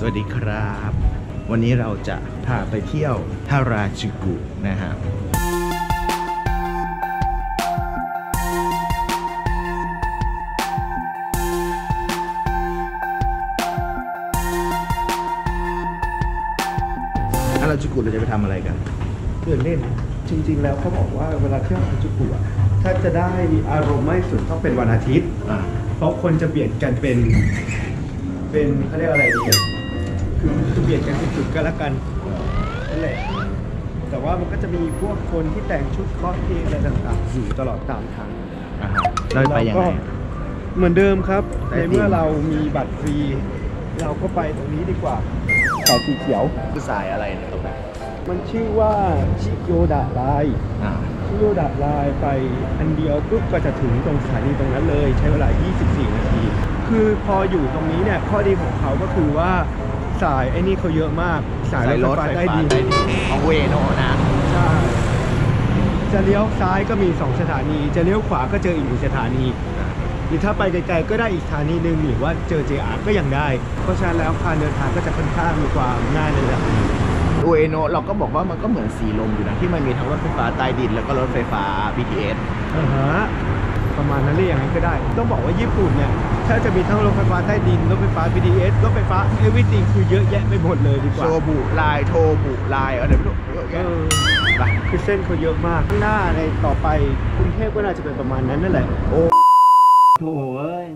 สวัสดีครับ วันนี้เราจะพาไปเที่ยวฮาราจูกุนะฮะฮาราจูกุเราจะไปทำอะไรกัน เดินเล่นจริง ๆ แล้วเขาบอกว่าเวลาเที่ยวฮาราจูกุอะถ้าจะได้อารมณ์ไม่สุดต้องเป็นวันอาทิตย์ อ่าเพราะคนจะเปลี่ยนกันเป็น เป็นเขาเรียกอะไรดีอะคือจะ เปลี่ยนกันเป็นจุดก็แล้วกันนั่นแหละแต่ว่ามันก็จะมีพวกคนที่แต่งชุดคอสเพลย์อะไรต่างๆอยู่ตลอดตามทางอ่าฮะเราไปยังไงก็เหมือนเดิมครับใต้ในดินเมื่อเรามีบัตรฟรี เราก็ไปตรงนี้ดีกว่าเสาสีเขียว คือสายอะไรเนี่ยตรงนั้นมันชื่อว่าชิโยดะไลน์ อ่าชิโยดะไลน์ไปอันเดียวปุ๊บก็จะถึงตรงสถานีตรงนั้นเลย ใช้เวลา 24 นาที คือพออยู่ตรงนี้เนี่ยข้อดีของเขาก็คือว่า สายไอ้นี่เขาเยอะมาก สายรถไฟฟ้าใต้ดินของเวโนนะใช่จะเลี้ยวซ้ายก็มี 2 สถานี จะเลี้ยวขวาก็เจออีกหนึ่งสถานี หรือถ้าไปไกลๆก็ได้อีกสถานีหนึ่งหรือว่าเจอ JR ก็ยังได้ เพราะฉะนั้นแล้วการเดินทางก็จะค่อนข้างมีความง่ายในระดับหนึงอุเอโนะเราก็บอกว่ามันก็เหมือนสีลมอยู่นะที่มันมีทั้งรถไฟฟ้าใต้ดินแล้วก็รถไฟฟ้า BTS อ่าฮะประมาณนั้นเรียกอย่างนั้นก็ได้ ต้องบอกว่าญี่ปุ่นเนี่ย ถ้าจะมีทั้งรถไฟฟ้าใต้ดินรถไฟฟ้า BTS รถไฟฟ้า everything คือเยอะแยะไปหมดเลยดีกโชว่า บุไลน์โทบุไลน์อะไรไม่รู้เยอะเอแยะอไปคือเส้นเขาเยอะมาก ข้างหน้าในต่อไปกรุงเทพก็น่าจะเป็นประมาณนั้นนั่นแหละ โอ้โถ่เอ้ย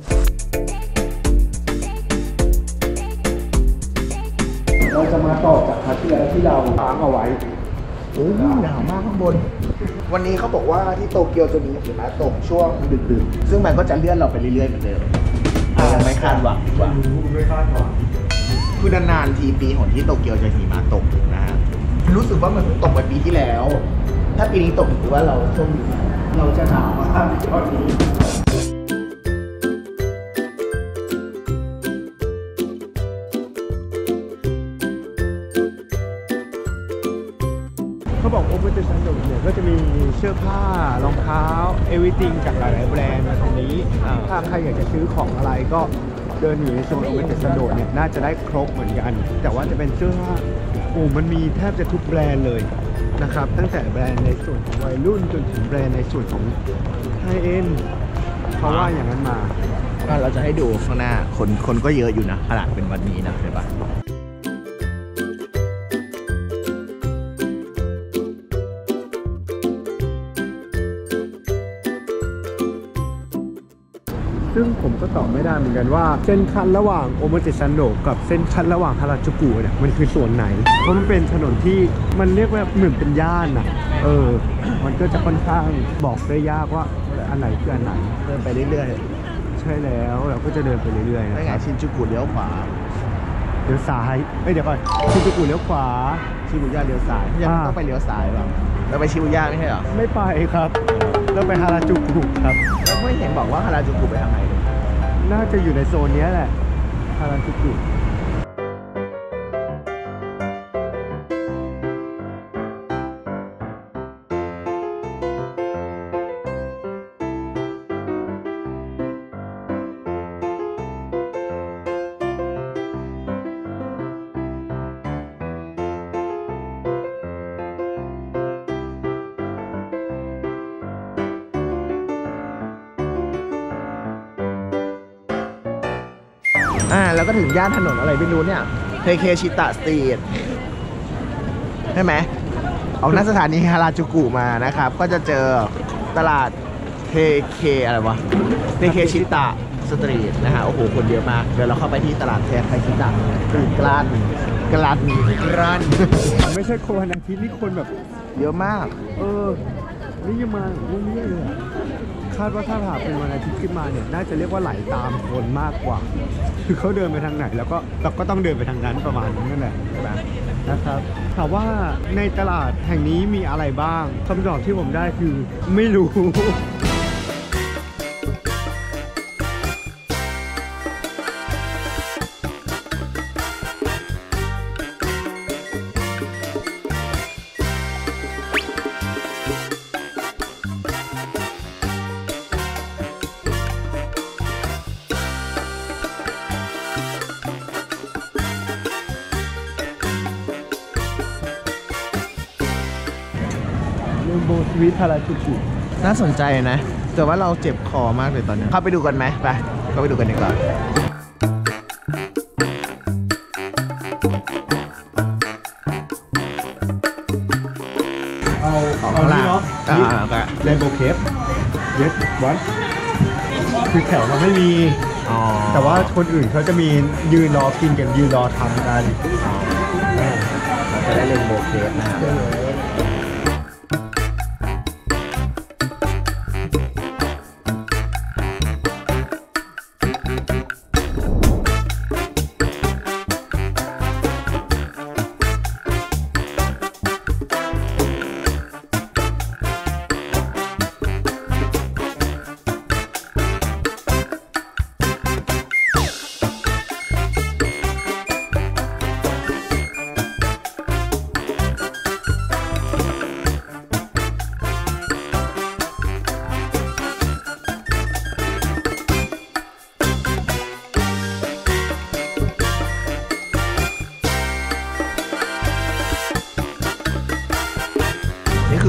เราจะมาต่อจากคาเทียที่เราค้างเอาไว้โหหนาวมากข้างบน วันนี้เขาบอกว่าที่โตเกียวจะมีหิมะตกช่วงดึกๆ ซึ่งมันก็จะเลื่อนเราไปเรื่อยๆเหมือนเดิมเรายังไม่ คาดหวังดีกว่า ไม่คาดหวังคือนานๆทีปีหนที่โตเกียวจะหิมะตกนะฮะรู้สึกว่ามันเพิ่งตกไปปีที่แล้ว ถ้าปีนี้ตกถือว่าเราโชคดีเราจะหนาวมากตอนนี้ เสื้อผ้ารองเท้าเอวิติงจากหลายๆแบรนด์มาตรงนี้อ่าถ้าใครอยากจะซื้อของอะไรก็เดินอยู่ในโซนโอเปอร์เตชันโดเนี่ยน่าจะได้ครบเหมือนกัน แต่ว่าจะเป็นเสื้อผ้าโอ้มันมีแทบจะทุกแบรนด์เลยนะครับ ตั้งแต่แบรนด์ในส่วนของวัยรุ่นจนถึงแบรนด์ในส่วนของไฮเอ็นเพราะว่าอย่างนั้นมา ก็เราจะให้ดูข้างหน้าคนคนก็เยอะอยู่นะขนาดเป็นวันนี้นะเห็นปะ ซึ่งผมก็ตอบไม่ได้เหมือนกันว่า เส้นคันระหว่างโอโมจิซันโดกับเส้นคันระหว่างฮาราจูกุเนี่ยมันคือส่วนไหน เพราะมันเป็นถนนที่มันเรียกว่าเหมือนเป็นย่านน่ะเออ มันก็จะค่อนข้างบอกได้ยากว่าอันไหนคืออันไหนเดินไปเรื่อยใช่แล้วเราก็จะเดินไปเรื่อยๆๆไม่นะคไงรับชินจูกุเลี้ยวขวาเลี้ยวซ้ายเอ้ยเดี๋ยวก่อนชินจูกุเลี้ยวขวา ชิบุย่าเลี้ยวซ้ายยังอ่า ต้องไปเลี้ยวซ้ายบ้างเราไปชิบุย่าไม่ใช่เหรอไม่ไปครับ เราไปฮาราจูกุครับ แล้วไม่เห็นบอกว่าฮาราจูกุไปทางไหนเลยน่าจะอยู่ในโซนเนี้ยแหละฮาราจูกุ อ่าแล้วก็ถึงย่านถนนอะไรไม่รู้เนี่ยเทเคชิตะสตรีทใช่ไหมเอาหน้าสถานีฮาราจูกุมานะครับ ก็จะเจอตลาดเทเคอะไรวะเทเคชิตะสตรีทนะฮะโอ้โหคนเยอะมากเดี๋ยวเราเข้าไปที่ตลาดเทเคชิตะตื่นกลั้นกลั้นกลั้นไม่ใช่คนวันอาทิตย์นี่คนแบบ เยอะมาก เออนี่ยังมาเรื่อยๆเลยอะคาดว่าถ้าหากเป็นวันอาทิตย์ขึ้นมาเนี่ยน่าจะเรียกว่าไหลตามคนมากกว่า คือเขาเดินไปทางไหน แล้วก็เราก็ต้องเดินไปทางนั้นประมาณนั้นนั่นแหละใช่ไหมนะครับถามว่าในตลาดแห่งนี้มีอะไรบ้างคำตอบที่ผมได้คือไม่รู้ ว์สวีทฮาราจูกุน่าสนใจนะ แต่ว่าเราเจ็บคอมากเลยตอนนี้เข้าไปดูกันไหมไปเข้าไปดูกันดีกว่าเอาของเอาข้างนี่ล่างเนาะอ่าก็เรนโบว์เคฟเยสวันคือแถวมันไม่มี อ๋อแต่ว่าคนอื่นเขาจะมียืนรอกินกันยืนรอทำกันอ๋อเราจะได้เล่นโบว์เคสนะครับ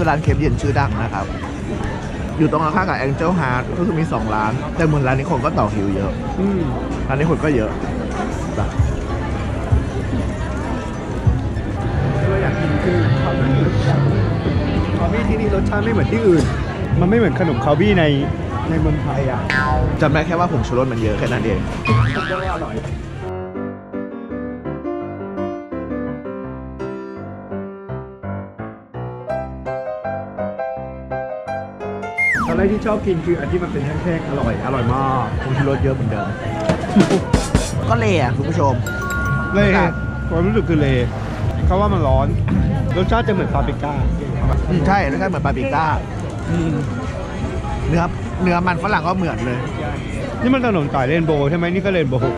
คือร้านเคปเย็นชื่อดังนะครับ อยู่ตรงข้างๆกับ Angel Heart ก็คือมี 2 ร้าน แต่เหมือนร้านนี้คนก็ต่อคิวเยอะอืมร้านนี้คนก็เยอะแบบก็อยากกินคือคาบี้คาบี้ที่นี่รสชาติไม่เหมือนที่อื่น มันไม่เหมือนขนมคาบี้ในในเมืองไทยอะจำได้แค่ว่าผงชูรสมันเยอะแค่นั้นเองก็อร่อย ตอนแรกที่ชอบกินคืออันที่มันเป็นแท่งๆอร่อย อร่อยมากผงชูรสเยอะเหมือนเดิม ก็เละอะคุณผู้ชม เลยความรู้สึกคือเลยเขาว่ามันร้อน รสชาติจะเหมือนปาปริก้าอืมใช่รสชาติเหมือนปาปริก้าอืมเนื้อเนื้อมันฝรั่งก็เหมือนเลย นี่มันถนนสายเรนโบว์ใช่ไหมนี่ก็เรนโบว์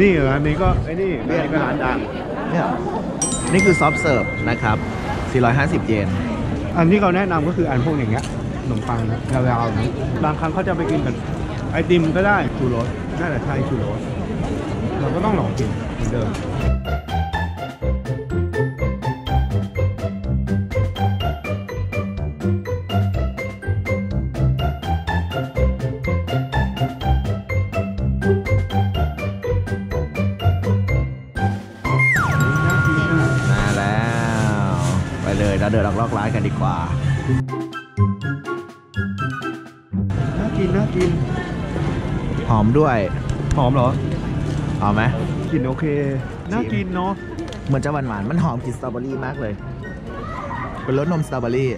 นี่ร้านนี้ก็ไอ้นี่ร้านนี้ก็ร้านดัง เนี่ยนี่คือซอฟต์เสิร์ฟนะครับ 450 เยน อันที่เขาแนะนำก็คืออันพวกอย่างเงี้ยขนมปังยาวๆอย่างนี้บางครั้งเขาจะไปกินกับไอติมก็ได้ชูรสน่าจะใช่ชูรสเราก็ต้องลองกินเหมือนเดิม เลยเราเดินออกลอกร้านกันดีกว่า น่ากินน่ากิน หอมด้วย หอมเหรอ หอมไหมกลิ่นโอเค น่ากินเนาะ เหมือนจะหวานหวานๆมันหอมกลิ่นสตรอเบอรี่มากเลย เป็นรสนมสตรอเบอรี่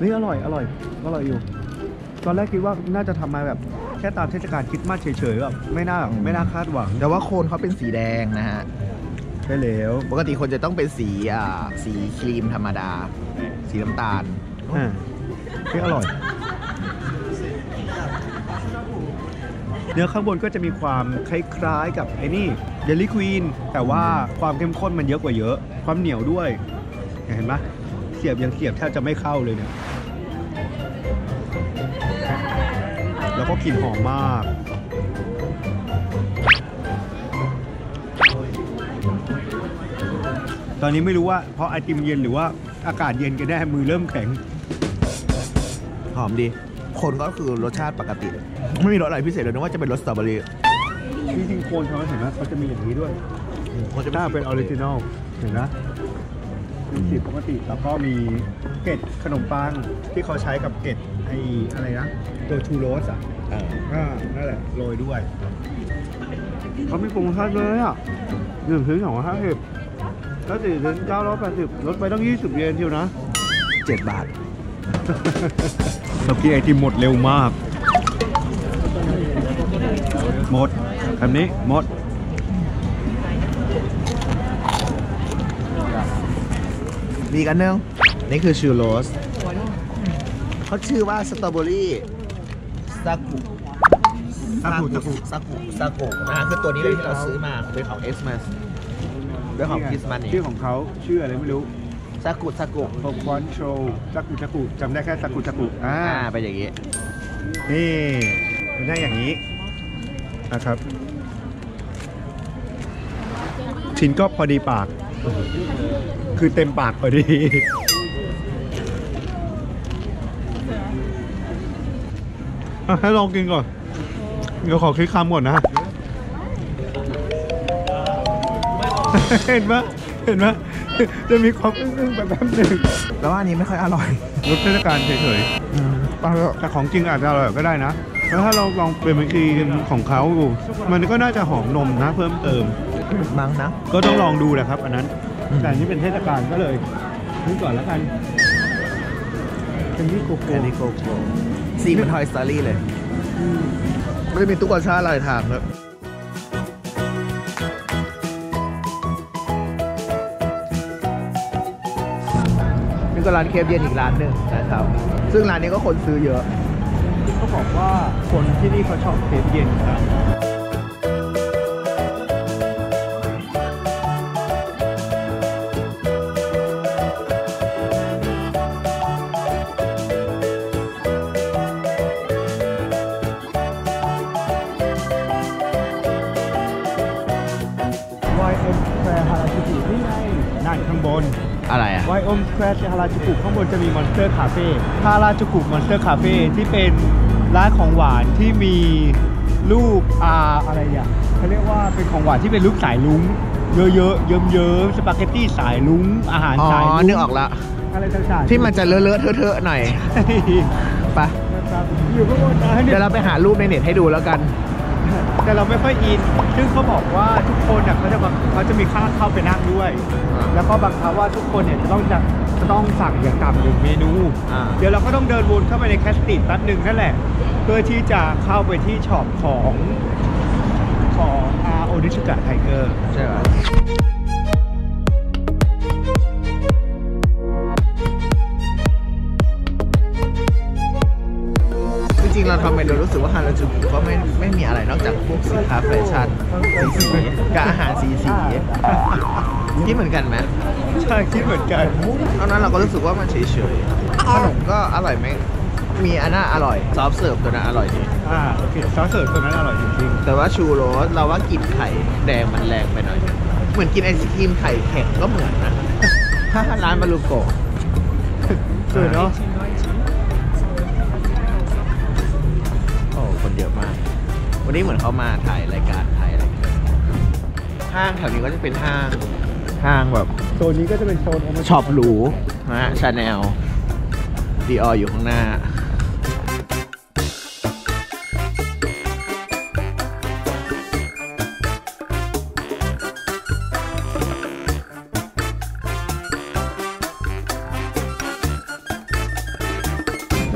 นี่อร่อย อร่อย อร่อยอยู่ ตอนแรกคิดว่าน่าจะทำมาแบบแค่ตามเทศกาลคริดมาสเฉยๆแบบไม่น่าอืมไม่น่าคาดหวัง แต่ว่าโคนเขาเป็นสีแดงนะฮะ ได้แล้วปกติคนจะต้องเป็นสีอ่าสีครีมธรรมดา สีน้ำตาลอ่านี่อร่อย เนื้อข้างบนก็จะมีความคล้ายๆกับไอ้นี่เยลลี่ควีนแต่ว่าความเข้มข้นมันเยอะกว่าเยอะ ความเหนียวด้วย เห็นไหมเสียบยังเสียบแทบจะไม่เข้าเลยเนี่ย แล้วก็กลิ่นหอมมาก ตอนนี้ไม่รู้ว่าเพราะไอติมเย็นหรือว่าอากาศเย็นกันแน่มือเริ่มแข็ง หอมดี คนก็คือรสชาติปกติ ไม่มีรสอะไรพิเศษเลยนึกว่าจะเป็นรสสตรอเบอรี่จริงๆโคนเขาเห็นไหมเขาจะมีอย่างนี้ด้วยมันจะถ้าเป็นออริจินอลเห็นนะเป็นสีปกติแล้วก็มีเกล็ดขนมปังที่เขาใช้กับเกล็ดไอ้อะไรนะตัวชูโรสอะเอออ่านั่นแหละโรยด้วยเขามีโปรโมชั่นเลยอะหนึ่งถึงสองร้อยห้าสิบ แล้วสี่ถึงเก้าร้อยแปดสิบลดไปต้องยี่สิบเยนเทียวนะเจ็ดบาทเรากินไอติมหมดเร็วมาก หมดแบบนี้หมดมีอีกอันนึงนี่คือชูโรสเขาชื่อว่าสตรอเบอรี่ซากุซากุซากุซากุซากุนะฮะคือตัวนี้เลยที่เราซื้อมาเป็นของเอสมา เป็นของคิสมันนี่ ชื่อของเขาชื่ออะไรไม่รู้ซากุซากุโปคอนโชจักุจักุจำได้แค่จักุจักุอ่าอ่าเป็นอย่างนี้ นี่เป็นได้อย่างนี้นะครับ ชิ้นก็พอดีปาก คือเต็มปากพอดี อะให้ลองกินก่อน เดี๋ยวขอคิดคำก่อนนะ เห็นไหมเห็นไหมจะมีความอึ้งๆแบบแป๊บหนึงแล้วว่าอันนี้ไม่ค่อยอร่อยรสเทศกาลเฉยๆแต่ของจริงอาจจะอร่อยก็ได้นะแล้วถ้าเราลองเป็นเมื่อกี้ของเขาดูมันก็น่าจะหอมนมนะเพิ่มเติมมั้งนะ ก็ต้องลองดูแหละครับ อันนั้นอืมแต่อันนี้เป็นเทศกาลก็เลยนี่ก่อนแล้วกันเป็นที่โกโก้แอนดี้โกโก้สีเหมือนทอยสตอรี่เลยมันจะมีตุ๊กตาลายทางครับ นี่ก็ร้านเคฟเย็นอีกร้านหนึ่งนะครับ ซึ่งร้านนี้ก็คนซื้อเยอะที่เขาบอกว่าคนที่นี่เขาชอบเคฟเย็นครับวายเอ็มแควร์ฮาราจูกุนี่ไงนั่นข้างบน อะไรอะวายเอ็มแควร์ฮาราจูกุข้างบนจะมีมอนสเตอร์คาเฟ่ฮาราจูกุมอนสเตอร์คาเฟ่ที่เป็นร้านของหวานที่มีรูปอาอะไรอย่างเขาเรียกว่าเป็นของหวานที่เป็นรูปสายลุ้งเยอะๆเยิ้มๆสปาเกตตี้สายลุ้งอาหารอ๋อสายลุ้งนึกออกละอะไรต่างๆที่มันจะเลอะๆเทอะๆหน่อยไปะนะครับอยู่ข้างบนนะเนี่เดี๋ยยวเราไปหารูปในเน็ตให้ดูแล้วกัน แต่เราไม่ค่อยอิน ซึ่งเขาบอกว่าทุกคนเนี่ยเขาจะมาเขาจะมีค่าเข้าไปนั่งด้วย อ่าแล้วก็บังคับว่าทุกคนเนี่ยจะต้องจะจะต้องสั่งอย่างต่ำหนึ่งเมนู อ่า เดี๋ยวเราก็ต้องเดินวนเข้าไปในแคสติดแป๊บหนึ่งนั่นแหละ เพื่อที่จะเข้าไปที่ช็อปของของอาโอนิชุกะไทเกอร์ ใช่ไห ทำไปเรารู้สึกว่าฮาราจูกุก็ไม่ไม่มีอะไรนอกจากพวกสินค้าแฟชั่นสีสีกับอาหารสีสีที่เหมือนกันไหมใช่คิดเหมือนกันตอนนั้นเราก็รู้สึกว่ามันเฉยๆขนมก็อร่อยไหมมีอันน่าอร่อยซอฟต์เสิร์ฟตัวนั้นอร่อยดีอ่าโอเคซอสเสิร์ฟตัวนั้นอร่อยจริงแต่ว่าชูโรสเราว่ากลิ่นไข่แดงมันแรงไปหน่อย เหมือนกินไอศครีมไข่แข็งก็เหมือนนะถ้าร้านบาลูโกะๆคือเนาะ คนเยอะมาก วันนี้เหมือนเขามาถ่ายรายการถ่ายอะไรกันห้างแถวนี้ก็จะเป็นห้างห้างแบบโซนนี้ก็จะเป็นโซนโอมาช็อปหรูนะฮะชาแนลดีอออยู่ข้างหน้า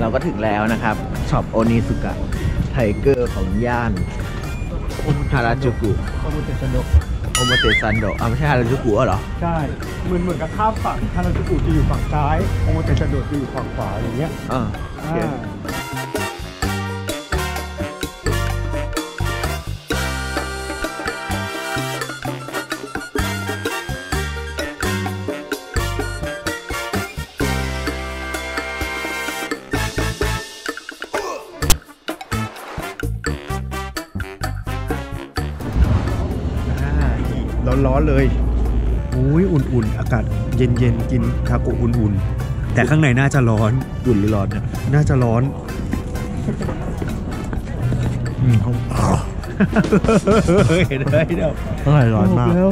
เราก็ถึงแล้วนะครับช็อปโอนิสุกะ ไทเกอร์ของย่านฮาราจูกุโอมาเตสโดะโอโมเตซันโดอะไม่ใช่ฮาราจูกุเหรอ ใช่ เหมือนเหมือนกับข้ามฝั่งฮาราจูกุจะอยู่ฝั่งซ้าย โอมาเตสโดะจะอยู่ฝั่งขวาอย่างเงี้ยอ่าโอเคอ่า ร้อนๆเลยอุ้ยอุ่นๆ อากาศเย็นๆ กินทาโกะอุ่นๆ แต่ข้างในน่าจะร้อนอุ่นหรือร้อนเนี่ยน่าจะร้อนเห็นไหมเดี๋ยวอร่อยร้อนมากแล้ว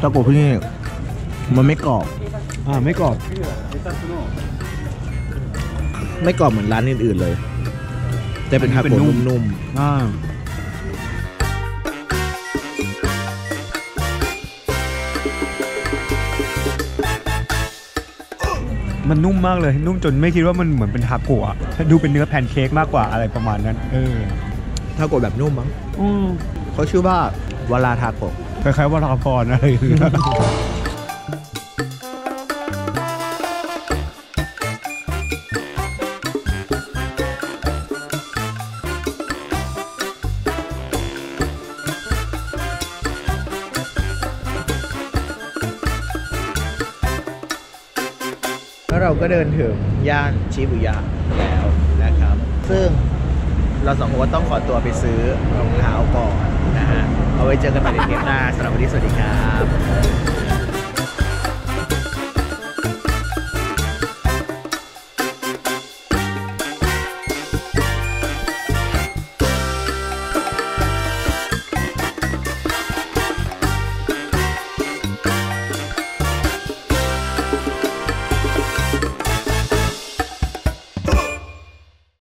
ตะโกที่นี่มันไม่กรอบ อ่าไม่กรอบ ไม่กรอบเหมือนร้านอื่นๆเลย แต่เป็นทาเป็นโกะนุ่มนุ่มอ่ามันนุ่มมากเลย นุ่มจนไม่คิดว่ามันเหมือนเป็นทาโกะอะดูเป็นเนื้อแพนเค้กมากกว่าอะไรประมาณนั้น เออๆทาโกะแบบนุ่มมั้งอืมเขาชื่อว่าวาลาทาโกะคล้ายๆว่าราพรอะไรอย่างเงี้ย เดินถึงย่านชิบุยะแล้วนะครับ ซึ่งเราสองคนก็ต้องขอตัวไปซื้อรองเท้าก่อนนะฮะเอาไว้เจอกันใหม่ในเทปหน้าสำหรับวันนี้สวัสดีครับ